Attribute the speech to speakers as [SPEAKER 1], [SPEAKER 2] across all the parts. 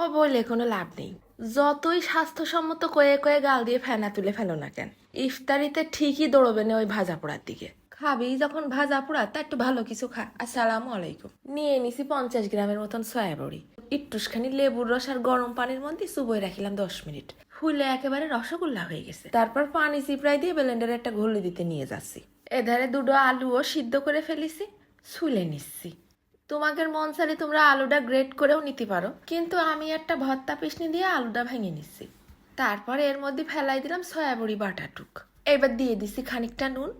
[SPEAKER 1] ও বলে কোনো লাভ নেই। যতই স্বাস্থ্যসম্মত কয়ে কয়ে গাল দিয়ে ফেনা তুলে ফেলো না কেন, ইফতারিতে ঠিকই দৌড়বে না ওই ভাজা পোড়ার দিকে। খাবি যখন ভাজা পোড়া, তা একটু ভালো কিছু খা। আসসালামু আলাইকুম। নিয়ে নিছি পঞ্চাশ গ্রামের মতন সয়াবড়ি। একটুখানি লেবুর রস আর গরম পানির মধ্যে চুবোয় রাখিলাম দশ মিনিট। ফুলে একেবারে রসগোল্লা হয়ে গেছে। তারপর পানি চিপড়াই দিয়ে ব্লেন্ডারে একটা ঘুলি দিতে নিয়ে যাচ্ছি। এধারে দুটো আলুও সিদ্ধ করে ফেলিছি, ছুলে নিচ্ছি। তোমাদের মন চাইলে তোমরা আলুটা গ্রেট করেও নিতে পারো। কিন্তু আমি একটা ভর্তা পিসনি দিয়ে আলুটা ভেঙে নিচ্ছি। তারপর এর মধ্যে ফেলাই দিলাম সয়াবড়ি বাটাটুক। এবার দিয়ে দিছি খানিকটা নুন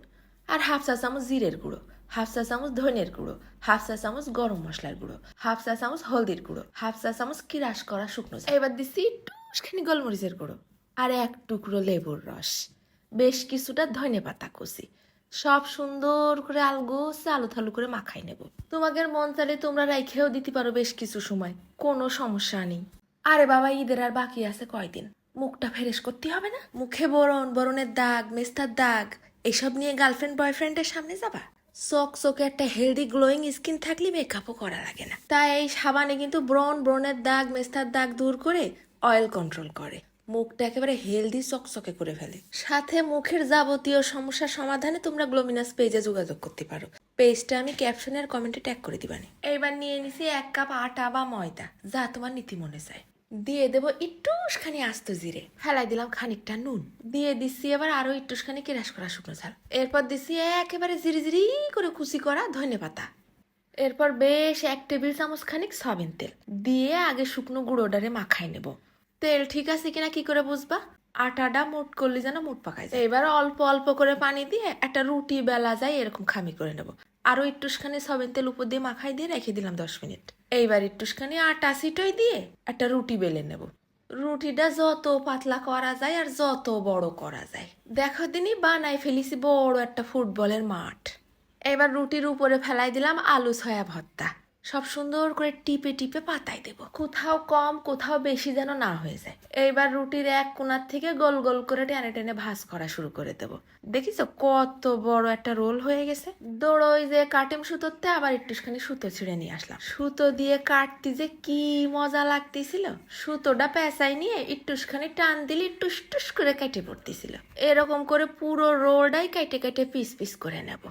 [SPEAKER 1] আর হাফ চা চামচ জিরের গুঁড়ো, হাফ চা চামচ ধনের গুঁড়ো, হাফ চা চামচ গরম মশলার গুঁড়ো, হাফ চা চামচ হলদির গুঁড়ো, হাফ চা চামচ কিরাস করা শুকনো এবার দিছি একটুখানি গোলমরিচের গুঁড়ো আর এক টুকরো লেবুর রস, বেশ কিছুটা ধনে পাতা কুচি। সব সুন্দর করে আলগোছে আলু থালু করে মাখাই নেব। তোমাদের মন চাইলে তোমরা রাইখেও দিতে পারো বেশ কিছু সময়, কোনো সমস্যা নেই। আরে বাবা, ঈদের আর বাকি আছে কয়দিন? মুখটা ফ্রেশ করতে হবে না? মুখে বরণ, বরণের দাগ, মেস্তার দাগ, এসব নিয়ে গার্লফ্রেন্ড, বয়ফ্রেন্ডের সামনে যাবা? চোখ চোখে একটা হেলদি গ্লোয়িং স্কিন থাকলে মেকআপও করা লাগে না। তাই এই সাবানে কিন্তু ব্রণ, ব্রণের দাগ, মেস্তার দাগ দূর করে অয়েল কন্ট্রোল করে। মুখটা একেবারে হেলদি চকচকে করে ফেলে। সাথে মুখের যাবতীয় সমস্যার সমাধানে তোমরা গ্লোমিনাস পেজে যোগাযোগ করতে পারো। পেজটা আমি ক্যাপশনে আর কমেন্টে ট্যাগ করে দিবানি। এইবার নিয়ে নিছি এক কাপ আটা বা ময়দা যা তোমার নীতি মনে চায় দিয়ে দেবো একটুখানি আস্ত জিরে। ফেলাই দিলাম খানিকটা নুন। দিয়ে দিচ্ছি এবার আরও একটুখানি কেরাস করা শুকনো ঝাল। এরপর দিচ্ছি একেবারে জিরি জিরি করে কুচি করা ধনে পাতা। এরপর বেশ এক টেবিল চামচ খানিক সয়াবিন তেল। দিয়ে আগে শুকনো গুঁড়োডারে মাখাই নেব। তেল ঠিক আছে কিনা কি করে বুঝবা? আটাটা মুট করলে যেন মুট পাকায় যায়। এবার অল্প অল্প করে পানি দিয়ে একটা রুটি, বেলা যায়, এরকম খামি করে নেব। আরও একটুখানি সয়াবিন তেল উপর দিয়ে মাখাই দিয়ে রেখে দিলাম দশ মিনিট। এইবার একটুখানি আটা সিটই দিয়ে একটা রুটি বেলে নেব। রুটিটা যত পাতলা করা যায় আর যত বড় করা যায়। দেখো দিনই বানাই ফেলিছি বড় একটা ফুটবলের মাঠ। এবার রুটির উপরে ফেলাই দিলাম আলু সয়া ভর্তা। সব সুন্দর করে টিপে টিপে পাতায় দেব। কোথাও কম, কোথাও বেশি যেন না হয়ে যায়। এইবার রুটির এক কোনার থেকে গোল গোল করে টেনে টেনে ভাজ করা শুরু করে দেব। দেখিস কত বড় একটা রোল হয়ে গেছে। দৌড়োই যে কাটিম সুতোতে আবার একটুখানি সুতো ছিঁড়ে নিয়ে আসলাম। সুতো দিয়ে কাটতে যে কি মজা লাগতেছিল। সুতোটা পেঁচাই নিয়ে একটুখানি টান দিলে টুস টুস করে কেটে পড়তেছিল। এরকম করে পুরো রোলটাই কেটে কেটে পিস পিস করে নেব।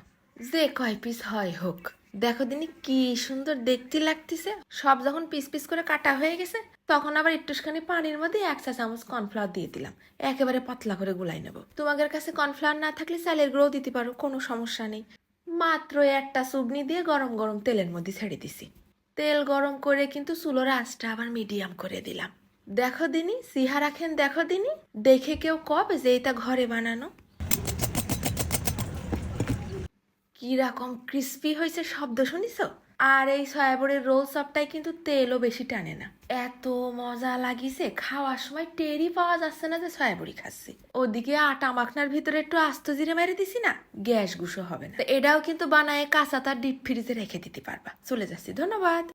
[SPEAKER 1] যে কয় পিস হয় হোক। দেখো দিনি, কি সুন্দর দেখতে লাগতেছে। সব যখন পিস পিস করে কাটা হয়ে গেছে, তখন আবার একটুখানি পানির মধ্যে এক চা চামচ কর্নফ্লাওয়ার দিয়ে দিলাম। একেবারে পাতলা করে গুলাই নেব। তোমাদের কাছে কর্নফ্লাওয়ার না থাকলে চালের গুঁড়ো দিতে পারো, কোনো সমস্যা নেই। মাত্র একটা চুবনি দিয়ে গরম গরম তেলের মধ্যে ছেড়ে দিছি। তেল গরম করে কিন্তু চুলোর আঁচটা আবার মিডিয়াম করে দিলাম। দেখো দিনি সিহা রাখেন দেখো দিনি, দেখে কেউ কবে যে এটা ঘরে বানানো। কীরকম ক্রিস্পি হয়েছে শব্দ শুনিস? আর এই সয়াবরের রোল সবটাই কিন্তু তেলও বেশি টানে না। এত মজা লাগিছে, খাওয়ার সময় টেরি পাওয়া যাচ্ছে না যে সয়াবড়ি খাচ্ছি। ওদিকে আটা মাখনার ভিতরে একটু আস্ত জিরে মেরে দিছি না, গ্যাস গুসো হবে না। এটাও কিন্তু বানায় কাঁচা তার ডিপ ফ্রিজে রেখে দিতে পারবা। চলে যাচ্ছি, ধন্যবাদ।